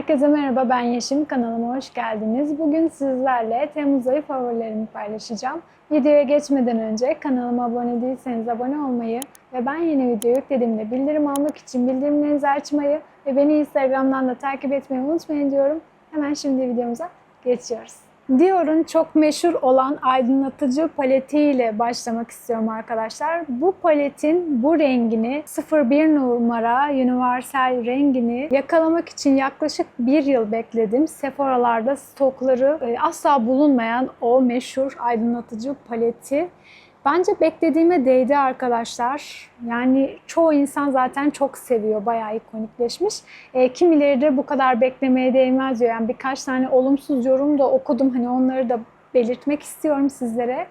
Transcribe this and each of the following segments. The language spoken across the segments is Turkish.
Herkese merhaba ben Yeşim kanalıma hoş geldiniz. Bugün sizlerle Temmuz ayı favorilerimi paylaşacağım. Videoya geçmeden önce kanalıma abone değilseniz abone olmayı ve ben yeni video yüklediğimde bildirim almak için bildirimlerinizi açmayı ve beni Instagram'dan da takip etmeyi unutmayın diyorum. Hemen şimdi videomuza geçiyoruz. Dior'un çok meşhur olan aydınlatıcı paletiyle başlamak istiyorum arkadaşlar. Bu paletin bu rengini 01 numara universal rengini yakalamak için yaklaşık bir yıl bekledim. Sephora'larda stokları e, asla bulunmayan o meşhur aydınlatıcı paleti Bence beklediğime değdi arkadaşlar. Yani çoğu insan zaten çok seviyor. Bayağı ikonikleşmiş. E, kimileri de bu kadar beklemeye değmez diyor. Yani birkaç tane olumsuz yorum da okudum. Hani onları da belirtmek istiyorum sizlere.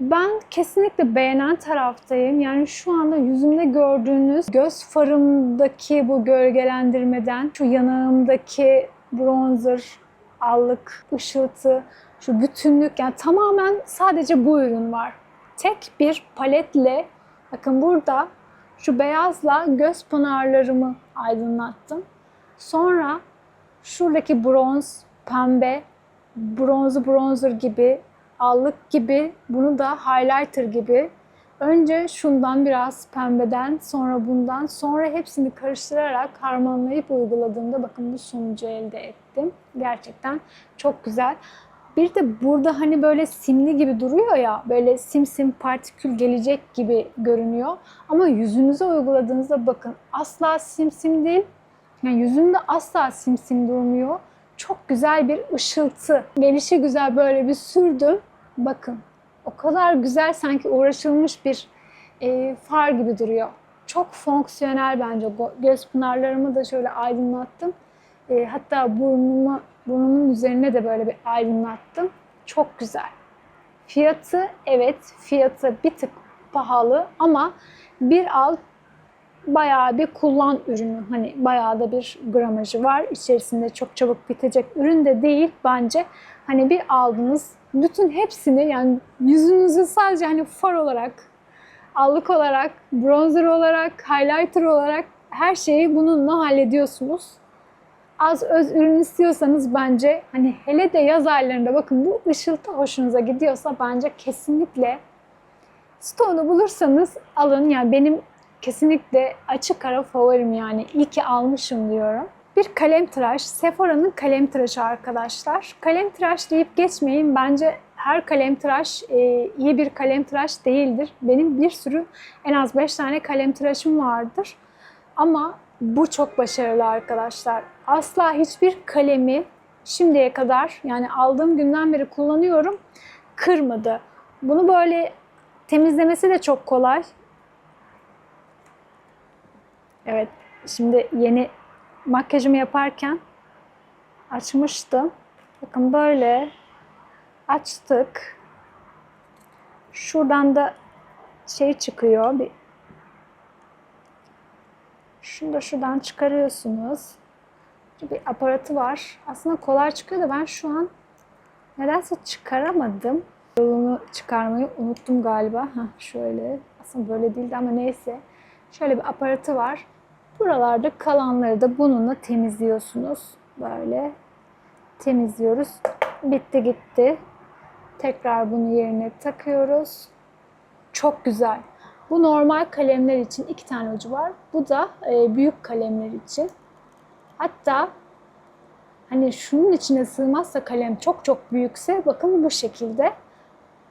Ben kesinlikle beğenen taraftayım. Yani şu anda yüzümde gördüğünüz göz farımdaki bu gölgelendirmeden, şu yanağımdaki bronzer, allık, ışıltı, şu bütünlük yani tamamen sadece bu ürün var tek bir paletle bakın burada şu beyazla göz pınarlarımı aydınlattım. Sonra şuradaki bronz, pembe, bronzu bronzer gibi, allık gibi, bunu da highlighter gibi Önce şundan biraz pembeden, sonra bundan, sonra hepsini karıştırarak harmanlayıp uyguladığımda bakın bu sonucu elde ettim. Gerçekten çok güzel. Bir de burada hani böyle simli gibi duruyor ya, böyle simsim partikül gelecek gibi görünüyor. Ama yüzünüze uyguladığınızda bakın asla simsim değil. Yani yüzünde asla simsim durmuyor. Çok güzel bir ışıltı. Gelişi güzel böyle bir sürdüm. Bakın o kadar güzel sanki uğraşılmış bir e, far gibi duruyor. Çok fonksiyonel bence. Göz pınarlarımı da şöyle aydınlattım. E, hatta burnumu burnumun üzerine de böyle bir aydınlattım. Çok güzel. Fiyatı evet fiyatı bir tık pahalı ama bir al bayağı bir kullan ürünü. Hani bayağı da bir gramajı var. İçerisinde çok çabuk bitecek ürün de değil bence. Hani bir aldınız bütün hepsini yani yüzünüzü sadece hani far olarak, allık olarak, bronzer olarak, highlighter olarak her şeyi bununla hallediyorsunuz az öz ürün istiyorsanız bence hani hele de yaz aylarında bakın bu ışıltı hoşunuza gidiyorsa bence kesinlikle Stone'u bulursanız alın. Yani benim kesinlikle açık ara favorim yani. İyi ki almışım diyorum. Bir kalem tıraş. Sephora'nın kalem tıraşı arkadaşlar. Kalem tıraş deyip geçmeyin. Bence her kalem tıraş e, iyi bir kalem tıraş değildir. Benim bir sürü en az 5 tane kalem tıraşım vardır. Ama bu çok başarılı arkadaşlar. Asla hiçbir kalemi şimdiye kadar yani aldığım günden beri kullanıyorum kırmadı. Bunu böyle temizlemesi de çok kolay. Evet şimdi yeni makyajımı yaparken açmıştım. Bakın böyle açtık. Şuradan da şey çıkıyor. Bir şunu da şuradan çıkarıyorsunuz. Bir aparatı var. Aslında kolay çıkıyor da ben şu an nedense çıkaramadım. Yolunu çıkarmayı unuttum galiba. Heh, şöyle. Aslında böyle değildi ama neyse. Şöyle bir aparatı var. Buralarda kalanları da bununla temizliyorsunuz. Böyle temizliyoruz. Bitti gitti. Tekrar bunu yerine takıyoruz. Çok güzel. Bu normal kalemler için iki tane ucu var. Bu da e, büyük kalemler için. Hatta hani şunun içine sığmazsa kalem çok çok büyükse bakın bu şekilde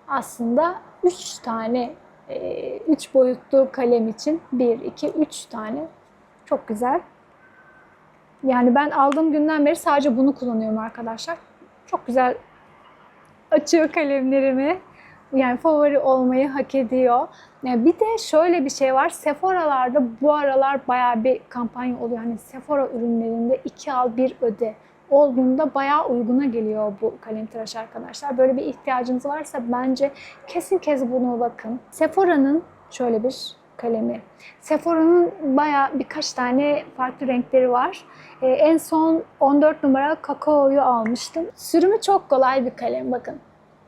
aslında üç tane e, üç boyutlu kalem için bir, iki, üç tane çok güzel. Yani ben aldığım günden beri sadece bunu kullanıyorum arkadaşlar. Çok güzel açıyor kalemlerimi yani favori olmayı hak ediyor. Yani bir de şöyle bir şey var. Sephora'larda bu aralar bayağı bir kampanya oluyor. Hani Sephora ürünlerinde iki al bir öde olduğunda bayağı uyguna geliyor bu kalem tıraş arkadaşlar. Böyle bir ihtiyacınız varsa bence kesin kez bunu bakın. Sephora'nın şöyle bir kalemi. Sephora'nın bayağı birkaç tane farklı renkleri var. Ee, en son 14 numara kakaoyu almıştım. Sürümü çok kolay bir kalem bakın.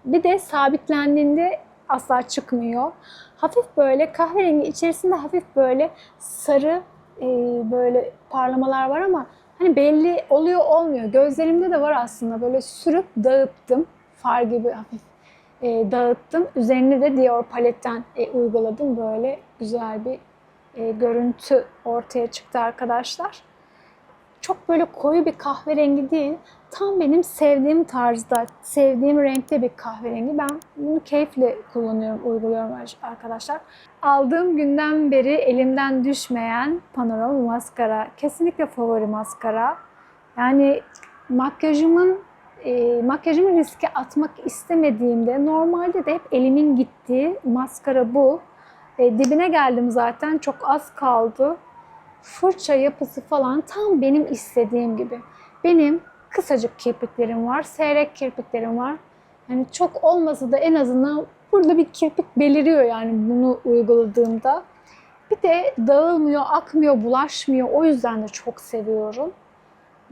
Bir de sabitlendiğinde asla çıkmıyor. Hafif böyle kahverengi içerisinde hafif böyle sarı e, böyle parlamalar var ama hani belli oluyor olmuyor. Gözlerimde de var aslında böyle sürüp dağıttım. Far gibi hafif e, dağıttım. Üzerine de Dior paletten e, uyguladım. Böyle güzel bir e, görüntü ortaya çıktı arkadaşlar. Çok böyle koyu bir kahverengi değil. Tam benim sevdiğim tarzda, sevdiğim renkte bir kahverengi. Ben bunu keyifle kullanıyorum, uyguluyorum arkadaşlar. Aldığım günden beri elimden düşmeyen panorama maskara. Kesinlikle favori maskara. Yani makyajımın e, makyajımı riske atmak istemediğimde normalde de hep elimin gittiği maskara bu. E, dibine geldim zaten. Çok az kaldı. Fırça yapısı falan tam benim istediğim gibi. Benim kısacık kirpiklerim var, seyrek kirpiklerim var. Yani çok olmasa da en azından burada bir kirpik beliriyor yani bunu uyguladığımda. Bir de dağılmıyor, akmıyor, bulaşmıyor. O yüzden de çok seviyorum.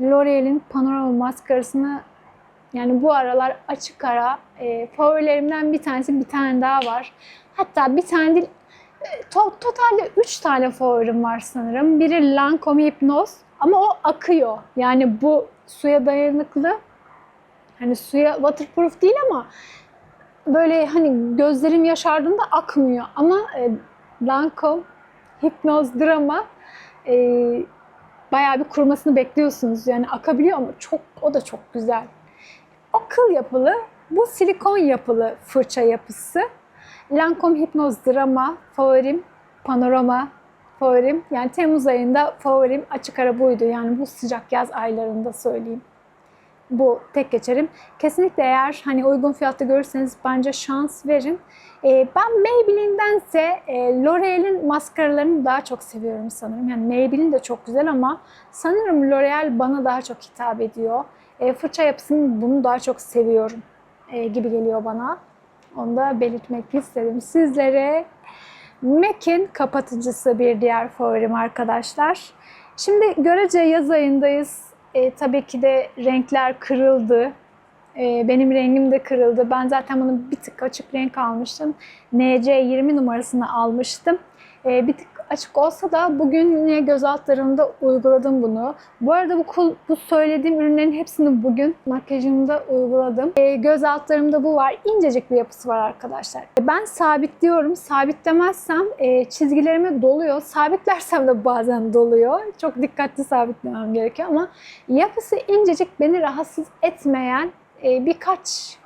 L'Oreal'in Panorama maskarasını yani bu aralar açık ara e, favorilerimden bir tanesi bir tane daha var. Hatta bir tane değil, to- totalde 3 tane favorim var sanırım. Biri Lancome Hypnose ama o akıyor. Yani bu suya dayanıklı. Hani suya waterproof değil ama böyle hani gözlerim yaşardığında akmıyor. Ama e, Lancome Hypnose Drama e, bayağı bir kurumasını bekliyorsunuz. Yani akabiliyor ama çok o da çok güzel. O kıl yapılı, bu silikon yapılı fırça yapısı. Lancome Hypnose Drama favorim, panorama favorim. Yani Temmuz ayında favorim açık ara buydu. Yani bu sıcak yaz aylarında söyleyeyim. Bu tek geçerim. Kesinlikle eğer hani uygun fiyatta görürseniz bence şans verin. Ee, ben Maybelline'dense e, L'Oreal'in maskaralarını daha çok seviyorum sanırım. Yani Maybelline de çok güzel ama sanırım L'Oreal bana daha çok hitap ediyor. E, fırça yapısını bunu daha çok seviyorum e, gibi geliyor bana. Onu da belirtmek istedim sizlere. MAC'in kapatıcısı bir diğer favorim arkadaşlar. Şimdi görece yaz ayındayız. E, tabii ki de renkler kırıldı. E, benim rengim de kırıldı. Ben zaten bunu bir tık açık renk almıştım. NC20 numarasını almıştım. E, bir tık açık olsa da bugün yine göz altlarımda uyguladım bunu. Bu arada bu, bu söylediğim ürünlerin hepsini bugün makyajımda uyguladım. E, göz altlarımda bu var. İncecik bir yapısı var arkadaşlar. E, ben sabitliyorum. Sabitlemezsem e, çizgilerime doluyor. Sabitlersem de bazen doluyor. Çok dikkatli sabitlemem gerekiyor ama yapısı incecik beni rahatsız etmeyen e, birkaç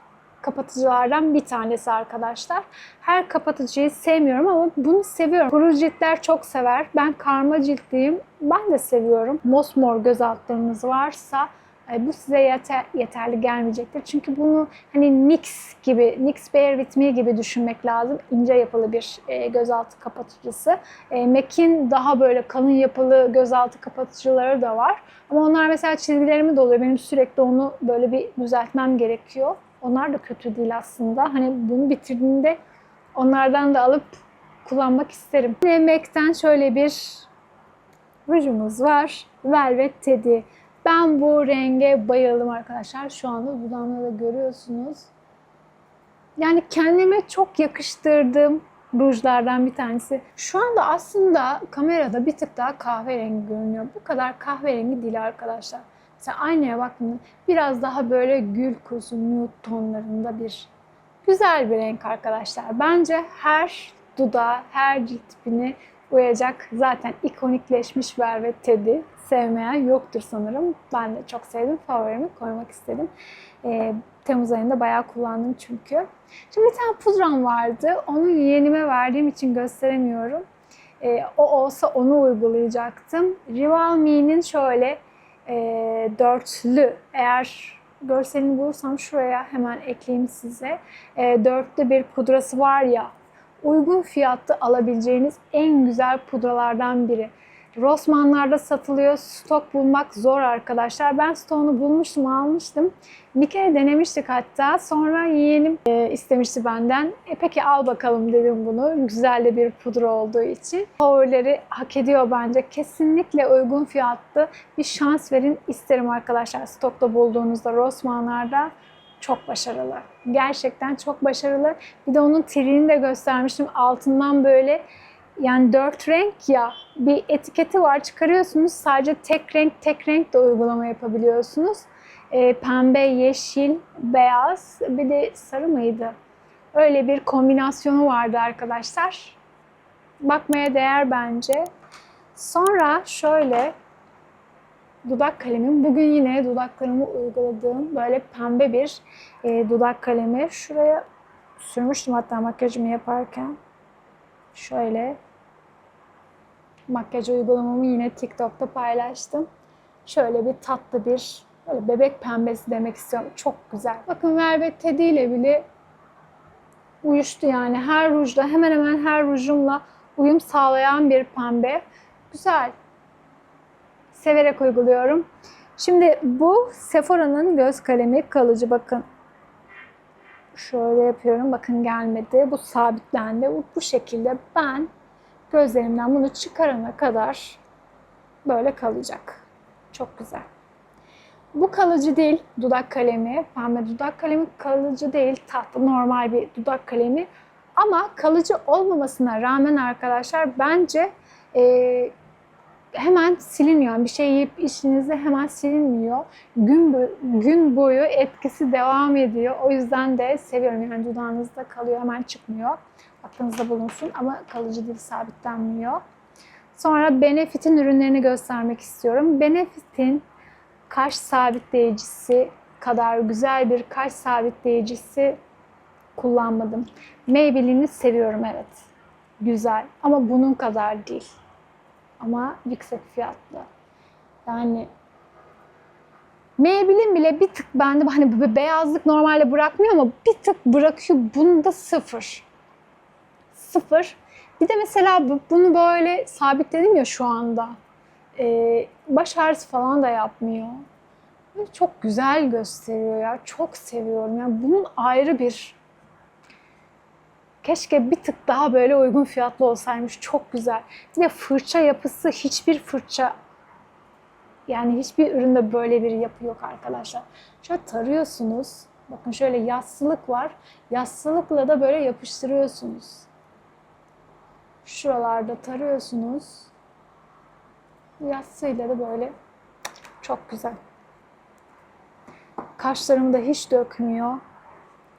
kapatıcılardan bir tanesi arkadaşlar. Her kapatıcıyı sevmiyorum ama bunu seviyorum. Kuru ciltler çok sever. Ben karma ciltliyim. Ben de seviyorum. Mosmor göz altlarınız varsa e, bu size yeter, yeterli gelmeyecektir. Çünkü bunu hani NYX gibi, NYX Bare With Me gibi düşünmek lazım. İnce yapılı bir e, gözaltı kapatıcısı. E, MAC'in daha böyle kalın yapılı gözaltı kapatıcıları da var. Ama onlar mesela çizgilerimi doluyor. Benim sürekli onu böyle bir düzeltmem gerekiyor. Onlar da kötü değil aslında. Hani bunu bitirdiğinde onlardan da alıp kullanmak isterim. Yine MAC'ten şöyle bir rujumuz var. Velvet Teddy. Ben bu renge bayıldım arkadaşlar. Şu anda dudağımda da görüyorsunuz. Yani kendime çok yakıştırdığım rujlardan bir tanesi. Şu anda aslında kamerada bir tık daha kahverengi görünüyor. Bu kadar kahverengi değil arkadaşlar. Mesela aynaya baktığımda biraz daha böyle gül kurusu nude tonlarında bir güzel bir renk arkadaşlar. Bence her dudağa, her cilt tipine uyacak zaten ikonikleşmiş Velvet Teddy. Sevmeyen yoktur sanırım. Ben de çok sevdim. Favorimi koymak istedim. Ee, Temmuz ayında bayağı kullandım çünkü. Şimdi bir tane pudram vardı. Onu yeğenime verdiğim için gösteremiyorum. Ee, o olsa onu uygulayacaktım. Rival Me'nin şöyle e, dörtlü eğer görselini bulursam şuraya hemen ekleyeyim size. E, dörtlü bir pudrası var ya uygun fiyatta alabileceğiniz en güzel pudralardan biri. Rossmann'larda satılıyor. Stok bulmak zor arkadaşlar. Ben stoğunu bulmuştum, almıştım. Bir kere denemiştik hatta. Sonra yeğenim e, istemişti benden. E, peki al bakalım dedim bunu. Güzel de bir pudra olduğu için. Favorileri hak ediyor bence. Kesinlikle uygun fiyatlı bir şans verin isterim arkadaşlar. Stokta bulduğunuzda Rossmann'larda çok başarılı. Gerçekten çok başarılı. Bir de onun tirini de göstermiştim. Altından böyle yani dört renk ya bir etiketi var çıkarıyorsunuz sadece tek renk tek renk de uygulama yapabiliyorsunuz. Ee, pembe, yeşil, beyaz bir de sarı mıydı? Öyle bir kombinasyonu vardı arkadaşlar. Bakmaya değer bence. Sonra şöyle dudak kalemim. Bugün yine dudaklarımı uyguladığım böyle pembe bir e, dudak kalemi. Şuraya sürmüştüm hatta makyajımı yaparken. Şöyle makyaj uygulamamı yine TikTok'ta paylaştım. Şöyle bir tatlı bir böyle bebek pembesi demek istiyorum. Çok güzel. Bakın Velvet Teddy ile bile uyuştu yani. Her rujla hemen hemen her rujumla uyum sağlayan bir pembe. Güzel. Severek uyguluyorum. Şimdi bu Sephora'nın göz kalemi kalıcı bakın. Şöyle yapıyorum. Bakın gelmedi. Bu sabitlendi. Bu, bu şekilde ben gözlerimden bunu çıkarana kadar böyle kalacak. Çok güzel. Bu kalıcı değil dudak kalemi. Pembe dudak kalemi kalıcı değil. Tatlı normal bir dudak kalemi. Ama kalıcı olmamasına rağmen arkadaşlar bence e, hemen siliniyor. Bir şey yiyip içinizde hemen silinmiyor. Gün, bo- gün boyu etkisi devam ediyor. O yüzden de seviyorum. Yani dudağınızda kalıyor hemen çıkmıyor. Aklınızda bulunsun ama kalıcı değil sabitlenmiyor. Sonra Benefit'in ürünlerini göstermek istiyorum. Benefit'in kaş sabitleyicisi kadar güzel bir kaş sabitleyicisi kullanmadım. Maybelline'i seviyorum evet. Güzel ama bunun kadar değil. Ama yüksek fiyatlı. Yani Maybelline bile bir tık bende hani beyazlık normalde bırakmıyor ama bir tık bırakıyor. Bunda sıfır. Sıfır. Bir de mesela bu- bunu böyle sabitledim ya şu anda. Ee, baş ağrısı falan da yapmıyor. Ve Çok güzel gösteriyor ya. Çok seviyorum. Yani bunun ayrı bir Keşke bir tık daha böyle uygun fiyatlı olsaymış. Çok güzel. Bir de fırça yapısı hiçbir fırça yani hiçbir üründe böyle bir yapı yok arkadaşlar. Şöyle tarıyorsunuz. Bakın şöyle yassılık var. Yassılıkla da böyle yapıştırıyorsunuz. Şuralarda tarıyorsunuz. Yassıyla da böyle çok güzel. Kaşlarımı da hiç dökmüyor.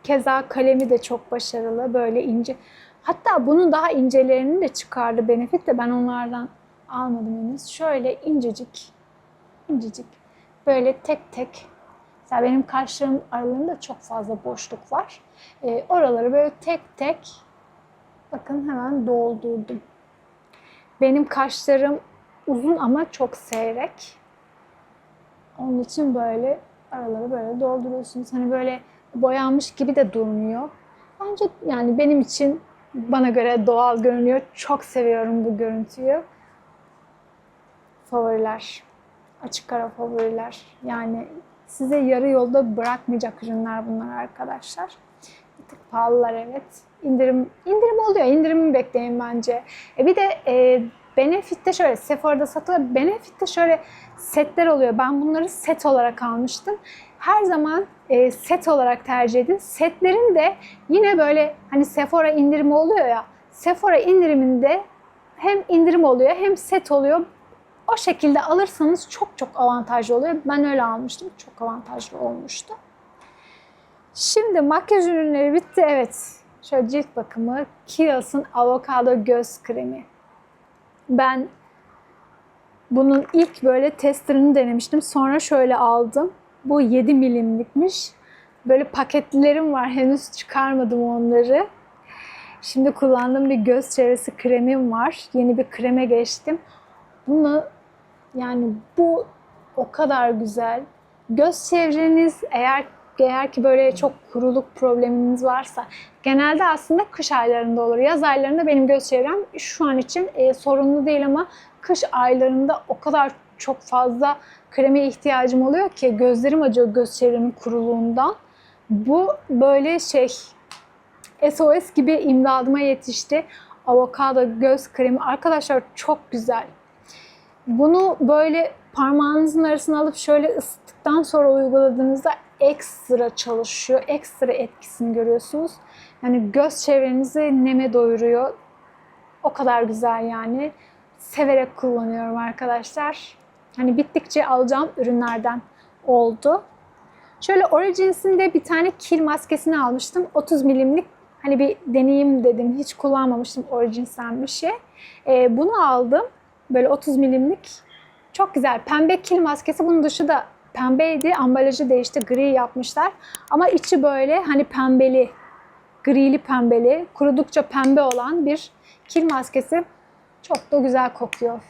Keza kalemi de çok başarılı. Böyle ince. Hatta bunun daha incelerini de çıkardı Benefit de ben onlardan almadım henüz. Şöyle incecik, incecik. Böyle tek tek. Mesela benim kaşlarım aralarında çok fazla boşluk var. Ee, oraları böyle tek tek bakın hemen doldurdum. Benim kaşlarım uzun ama çok seyrek. Onun için böyle araları böyle dolduruyorsunuz. Hani böyle boyanmış gibi de durmuyor. Bence yani benim için bana göre doğal görünüyor. Çok seviyorum bu görüntüyü. Favoriler. Açık ara favoriler. Yani size yarı yolda bırakmayacak ürünler bunlar arkadaşlar. Bir tık pahalılar evet. İndirim indirim oluyor. İndirimi bekleyin bence. E bir de e, Benefit'te şöyle Sephora'da satılıyor. Benefit'te şöyle setler oluyor. Ben bunları set olarak almıştım. Her zaman e, set olarak tercih edin. Setlerin de yine böyle hani Sephora indirimi oluyor ya. Sephora indiriminde hem indirim oluyor hem set oluyor. O şekilde alırsanız çok çok avantajlı oluyor. Ben öyle almıştım. Çok avantajlı olmuştu. Şimdi makyaj ürünleri bitti. Evet. Şöyle cilt bakımı. Kiehl's'ın avokado göz kremi. Ben bunun ilk böyle testerını denemiştim. Sonra şöyle aldım. Bu 7 milimlikmiş. Böyle paketlerim var. Henüz çıkarmadım onları. Şimdi kullandığım bir göz çevresi kremim var. Yeni bir kreme geçtim. Bunu yani bu o kadar güzel. Göz çevreniz eğer eğer ki böyle çok kuruluk probleminiz varsa genelde aslında kış aylarında olur. Yaz aylarında benim göz çevrem şu an için e, sorunlu değil ama kış aylarında o kadar çok fazla kreme ihtiyacım oluyor ki gözlerim acıyor göz çevremin kuruluğundan. Bu böyle şey SOS gibi imdadıma yetişti. Avokado göz kremi. Arkadaşlar çok güzel. Bunu böyle parmağınızın arasına alıp şöyle ısıttıktan sonra uyguladığınızda ekstra çalışıyor. Ekstra etkisini görüyorsunuz. Yani göz çevrenizi neme doyuruyor. O kadar güzel yani. Severek kullanıyorum arkadaşlar. Hani bittikçe alacağım ürünlerden oldu. Şöyle Origins'in de bir tane kil maskesini almıştım. 30 milimlik hani bir deneyim dedim. Hiç kullanmamıştım Origins'ten bir şey. Ee, bunu aldım. Böyle 30 milimlik. Çok güzel. Pembe kil maskesi. Bunun dışı da pembeydi. Ambalajı değişti. Gri yapmışlar. Ama içi böyle hani pembeli. Grili pembeli. Kurudukça pembe olan bir kil maskesi. Çok da güzel kokuyor.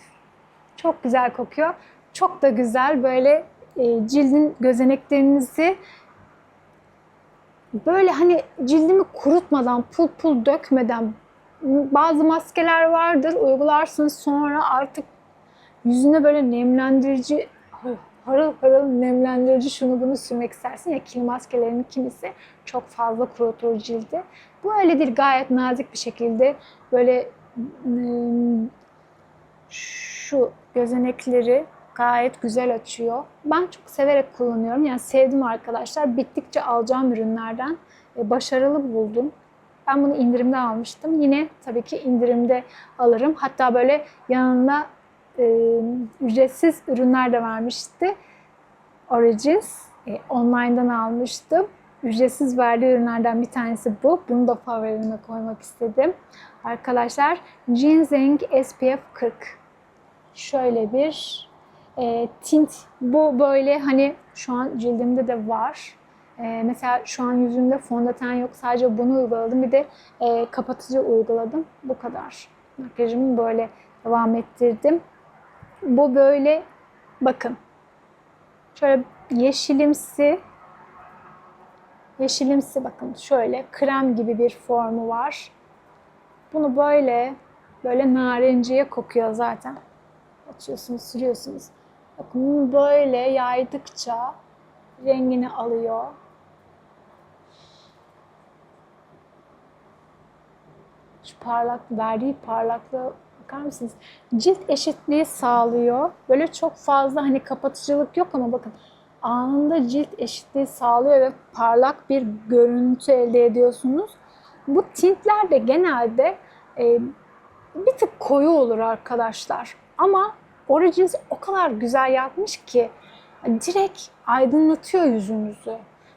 Çok güzel kokuyor. Çok da güzel böyle e, cildin gözeneklerinizi böyle hani cildimi kurutmadan, pul pul dökmeden bazı maskeler vardır uygularsınız sonra artık yüzüne böyle nemlendirici harıl harıl nemlendirici şunu bunu sürmek istersin ya kil maskelerinin kimisi çok fazla kurutur cildi. Bu öyle değil gayet nazik bir şekilde böyle şu gözenekleri gayet güzel açıyor. Ben çok severek kullanıyorum. Yani sevdim arkadaşlar. Bittikçe alacağım ürünlerden e, başarılı buldum. Ben bunu indirimde almıştım. Yine tabii ki indirimde alırım. Hatta böyle yanında e, ücretsiz ürünler de vermişti. Origins. E, online'dan almıştım. Ücretsiz verdiği ürünlerden bir tanesi bu. Bunu da favorilerime koymak istedim. Arkadaşlar Ginseng SPF 40. Şöyle bir e, tint. Bu böyle hani şu an cildimde de var. E, mesela şu an yüzümde fondöten yok. Sadece bunu uyguladım. Bir de e, kapatıcı uyguladım. Bu kadar. Makyajımı böyle devam ettirdim. Bu böyle bakın. Şöyle yeşilimsi yeşilimsi bakın şöyle krem gibi bir formu var. Bunu böyle böyle narenciye kokuyor zaten. Açıyorsunuz, sürüyorsunuz. Bakın böyle yaydıkça rengini alıyor. Şu parlak, verdiği parlaklığa bakar mısınız? Cilt eşitliği sağlıyor. Böyle çok fazla hani kapatıcılık yok ama bakın anında cilt eşitliği sağlıyor ve parlak bir görüntü elde ediyorsunuz. Bu tintler de genelde e, bir tık koyu olur arkadaşlar. Ama Origins o kadar güzel yapmış ki direkt aydınlatıyor yüzünüzü.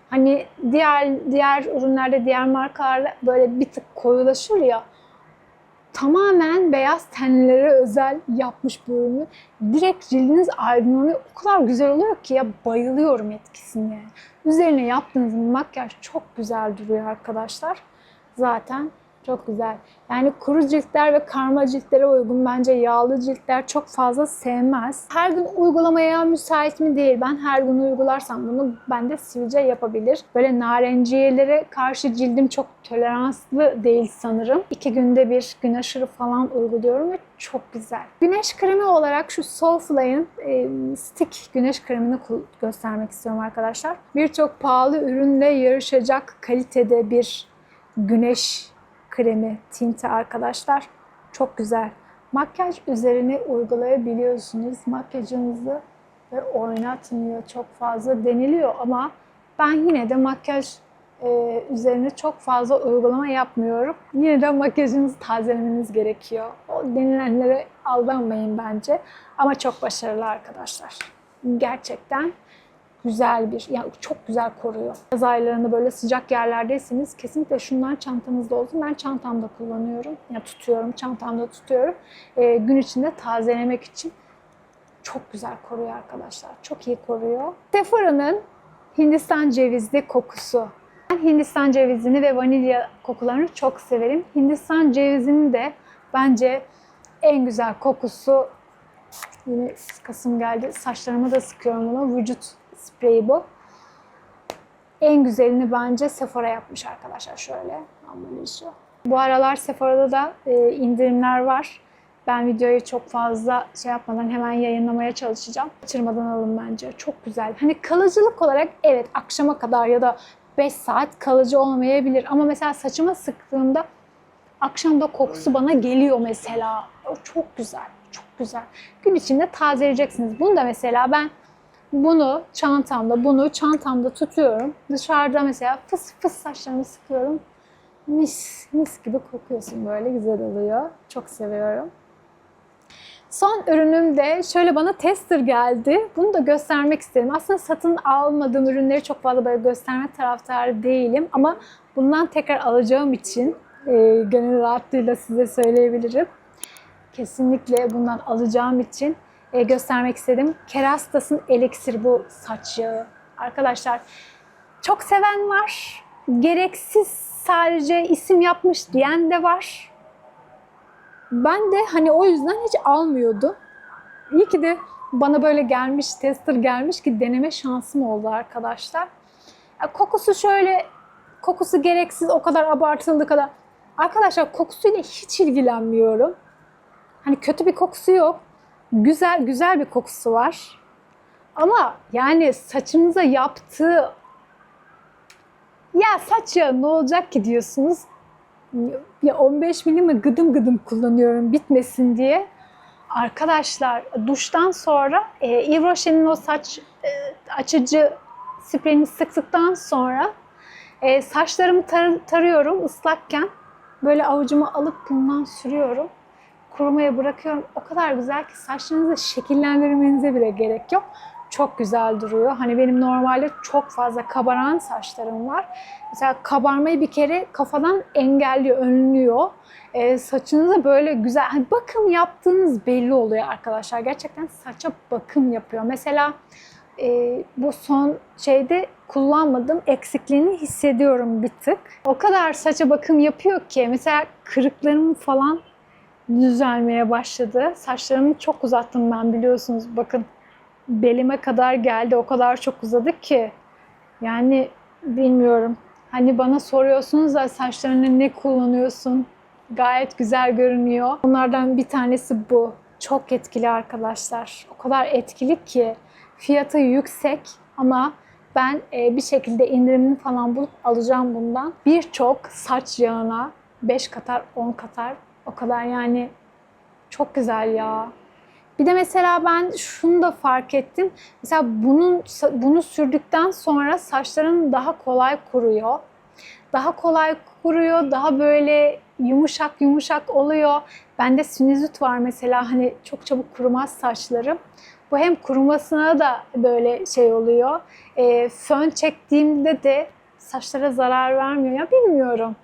Hani diğer diğer ürünlerde, diğer markalarda böyle bir tık koyulaşır ya. Tamamen beyaz tenlere özel yapmış bu ürünü. Direkt cildiniz aydınlanıyor. O kadar güzel oluyor ki ya bayılıyorum etkisine. Üzerine yaptığınız makyaj çok güzel duruyor arkadaşlar. Zaten çok güzel. Yani kuru ciltler ve karma ciltlere uygun bence yağlı ciltler çok fazla sevmez. Her gün uygulamaya müsait mi değil. Ben her gün uygularsam bunu ben de sivilce yapabilir. Böyle narenciyelere karşı cildim çok toleranslı değil sanırım. İki günde bir güneş ışığı falan uyguluyorum ve çok güzel. Güneş kremi olarak şu Soulfly'ın e, stick güneş kremini göstermek istiyorum arkadaşlar. Birçok pahalı ürünle yarışacak kalitede bir güneş kremi, tinti arkadaşlar. Çok güzel. Makyaj üzerine uygulayabiliyorsunuz. Makyajınızı ve oynatmıyor çok fazla deniliyor ama ben yine de makyaj e, üzerine çok fazla uygulama yapmıyorum. Yine de makyajınızı tazelemeniz gerekiyor. O denilenlere aldanmayın bence. Ama çok başarılı arkadaşlar. Gerçekten güzel bir, yani çok güzel koruyor. Yaz aylarında böyle sıcak yerlerdeyseniz kesinlikle şundan çantanızda olsun. Ben çantamda kullanıyorum. Yani tutuyorum, çantamda tutuyorum. Ee, gün içinde tazelemek için çok güzel koruyor arkadaşlar. Çok iyi koruyor. Sephora'nın Hindistan cevizli kokusu. Ben Hindistan cevizini ve vanilya kokularını çok severim. Hindistan cevizinin de bence en güzel kokusu yine kasım geldi. Saçlarıma da sıkıyorum bunu. Vücut spreyi bu. En güzelini bence Sephora yapmış arkadaşlar. Şöyle ambalajı. Bu aralar Sephora'da da e, indirimler var. Ben videoyu çok fazla şey yapmadan hemen yayınlamaya çalışacağım. Kaçırmadan alın bence. Çok güzel. Hani kalıcılık olarak evet akşama kadar ya da 5 saat kalıcı olmayabilir. Ama mesela saçıma sıktığımda akşamda kokusu bana geliyor mesela. O çok güzel. Çok güzel. Gün içinde tazeleyeceksiniz. Bunu da mesela ben bunu çantamda, bunu çantamda tutuyorum. Dışarıda mesela fıs fıs saçlarımı sıkıyorum. mis, mis gibi kokuyorsun böyle güzel oluyor. Çok seviyorum. Son ürünüm de şöyle bana tester geldi. Bunu da göstermek istedim. Aslında satın almadığım ürünleri çok fazla böyle gösterme taraftarı değilim. Ama bundan tekrar alacağım için e, gönül rahatlığıyla size söyleyebilirim. Kesinlikle bundan alacağım için e, göstermek istedim. Kerastas'ın eliksir bu saç yağı. Arkadaşlar çok seven var. Gereksiz sadece isim yapmış diyen de var. Ben de hani o yüzden hiç almıyordum. İyi ki de bana böyle gelmiş, tester gelmiş ki deneme şansım oldu arkadaşlar. Kokusu şöyle, kokusu gereksiz o kadar abartıldığı kadar. Arkadaşlar kokusuyla hiç ilgilenmiyorum. Hani kötü bir kokusu yok. Güzel güzel bir kokusu var. Ama yani saçınıza yaptığı ya saç yağı ne olacak ki diyorsunuz. Ya 15 milimi gıdım gıdım kullanıyorum bitmesin diye. Arkadaşlar duştan sonra e, Yves Rocher'in o saç e, açıcı spreyini sıktıktan sonra e, saçlarımı tar- tarıyorum ıslakken. Böyle avucuma alıp bundan sürüyorum. Kurumaya bırakıyorum. O kadar güzel ki saçlarınızı şekillendirmenize bile gerek yok. Çok güzel duruyor. Hani benim normalde çok fazla kabaran saçlarım var. Mesela kabarmayı bir kere kafadan engelliyor, önlüyor. Ee, saçınıza böyle güzel, hani bakım yaptığınız belli oluyor arkadaşlar. Gerçekten saça bakım yapıyor. Mesela e, bu son şeyde kullanmadım. Eksikliğini hissediyorum bir tık. O kadar saça bakım yapıyor ki mesela kırıklarım falan düzelmeye başladı. Saçlarımı çok uzattım ben biliyorsunuz. Bakın belime kadar geldi. O kadar çok uzadı ki. Yani bilmiyorum. Hani bana soruyorsunuz da saçlarına ne kullanıyorsun? Gayet güzel görünüyor. Onlardan bir tanesi bu. Çok etkili arkadaşlar. O kadar etkili ki fiyatı yüksek ama ben e, bir şekilde indirimini falan bulup alacağım bundan. Birçok saç yağına 5 katar, 10 katar o kadar yani çok güzel ya. Bir de mesela ben şunu da fark ettim. Mesela bunun bunu sürdükten sonra saçların daha kolay kuruyor. Daha kolay kuruyor, daha böyle yumuşak yumuşak oluyor. Bende sinüzit var mesela hani çok çabuk kurumaz saçlarım. Bu hem kurumasına da böyle şey oluyor. E, fön çektiğimde de saçlara zarar vermiyor ya bilmiyorum.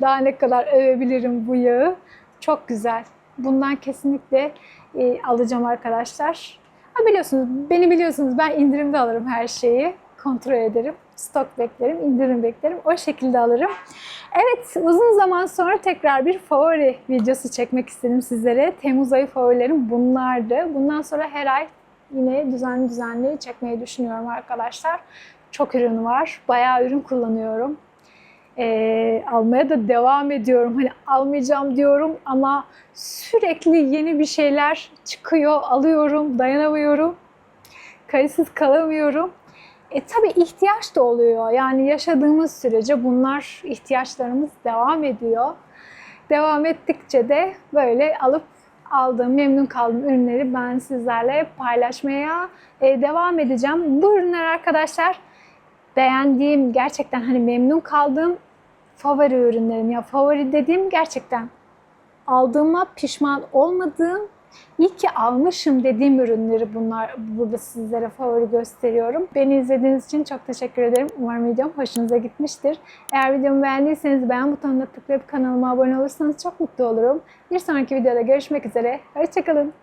Daha ne kadar övebilirim bu yağı. Çok güzel. Bundan kesinlikle e, alacağım arkadaşlar. Ha, biliyorsunuz, beni biliyorsunuz ben indirimde alırım her şeyi. Kontrol ederim. Stok beklerim, indirim beklerim. O şekilde alırım. Evet, uzun zaman sonra tekrar bir favori videosu çekmek istedim sizlere. Temmuz ayı favorilerim bunlardı. Bundan sonra her ay yine düzenli düzenli çekmeyi düşünüyorum arkadaşlar. Çok ürün var. Bayağı ürün kullanıyorum. Ee, almaya da devam ediyorum. Hani almayacağım diyorum ama sürekli yeni bir şeyler çıkıyor, alıyorum, dayanamıyorum. Kayıtsız kalamıyorum. E tabii ihtiyaç da oluyor. Yani yaşadığımız sürece bunlar ihtiyaçlarımız devam ediyor. Devam ettikçe de böyle alıp aldığım, memnun kaldığım ürünleri ben sizlerle paylaşmaya e, devam edeceğim. Bu ürünler arkadaşlar beğendiğim, gerçekten hani memnun kaldığım favori ürünlerim. Ya favori dediğim gerçekten aldığıma pişman olmadığım, iyi ki almışım dediğim ürünleri bunlar burada sizlere favori gösteriyorum. Beni izlediğiniz için çok teşekkür ederim. Umarım videom hoşunuza gitmiştir. Eğer videomu beğendiyseniz beğen butonuna tıklayıp kanalıma abone olursanız çok mutlu olurum. Bir sonraki videoda görüşmek üzere. Hoşçakalın.